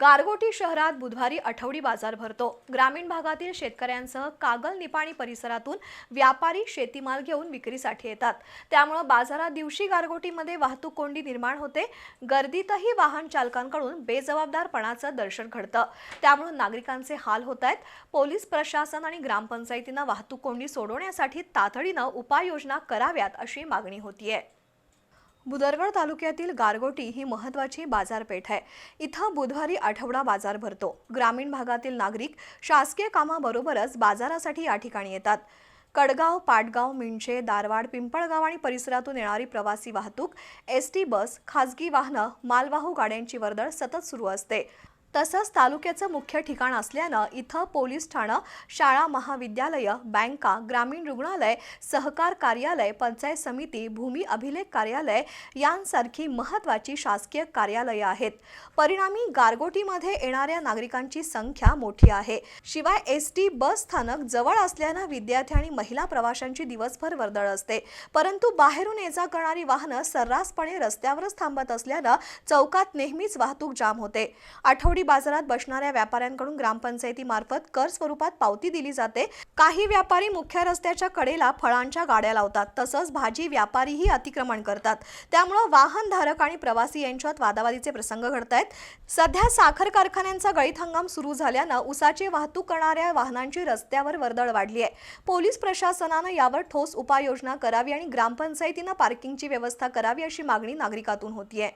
गारगोटी शहरात बुधवारी आठवडी बाजार भरतो. ग्रामीण भागातील शेतकऱ्यांसह कागल निपाणी परिसरातून व्यापारी शेतीमाल घेऊन विक्रीसाठी येतात. त्यामुळं बाजारात दिवशी गारगोटीमध्ये वाहतूक कोंडी निर्माण होते. गर्दीतही वाहन चालकांकडून बेजबाबदारपणाचं दर्शन घडतं. त्यामुळं नागरिकांचे हाल होत आहेत. पोलीस प्रशासन आणि ग्रामपंचायतीनं वाहतूक कोंडी सोडवण्यासाठी तातडीनं उपाययोजना कराव्यात अशी मागणी होतीये. बुदरगड तालुक्यातील गारगोटी ही महत्वाची बाजारपेठ आहे. इथं बुधवारी आठवडा बाजार भरतो. ग्रामीण भागातील नागरिक शासकीय कामाबरोबरच बाजारासाठी या ठिकाणी येतात. कडगाव पाटगाव मिंचे दारवाड पिंपळगाव आणि परिसरातून येणारी प्रवासी वाहतूक एस टी बस खासगी वाहनं मालवाहू गाड्यांची वर्दळ सतत सुरू असते. तसंच तालुक्याचं मुख्य ठिकाण असल्यानं इथं पोलीस ठाणं शाळा महाविद्यालयं बँका ग्रामीण रुग्णालय सहकार कार्यालय पंचायत समिती भूमी अभिलेख कार्यालय यांसारखी महत्त्वाची शासकीय कार्यालयं आहेत. परिणामी गारगोटीमध्ये येणाऱ्या नागरिकांची संख्या मोठी आहे. शिवाय एस टी बस स्थानक जवळ असल्यानं विद्यार्थी आणि महिला प्रवाशांची दिवसभर वर्दळ असते. परंतु बाहेरून ये जा करणारी वाहनं सर्रासपणे रस्त्यावरच थांबत असल्यानं चौकात नेहमीच वाहतूक जाम होते. आठवडी बाजारात बसणाऱ्या व्यापाऱ्यांकडून ग्रामपंचायतीमार्फत कर स्वरूपात पावती दिली जाते. काही व्यापारी मुख्य रस्त्याच्या कडेला फळांच्या गाड्या लावतात तसंच भाजी व्यापारीही अतिक्रमण करतात. त्यामुळं वाहनधारक आणि प्रवासी यांच्यात वादावादीचे प्रसंग घडत आहेत सध्या साखर कारखान्यांचा गळीत हंगाम सुरू झाल्यानं उसाची वाहतूक करणाऱ्या वाहनांची रस्त्यावर वर्दळ वाढली आहे पोलीस प्रशासनानं यावर ठोस उपाययोजना करावी आणि ग्रामपंचायतीनं पार्किंगची व्यवस्था करावी अशी मागणी नागरिकातून होतीये.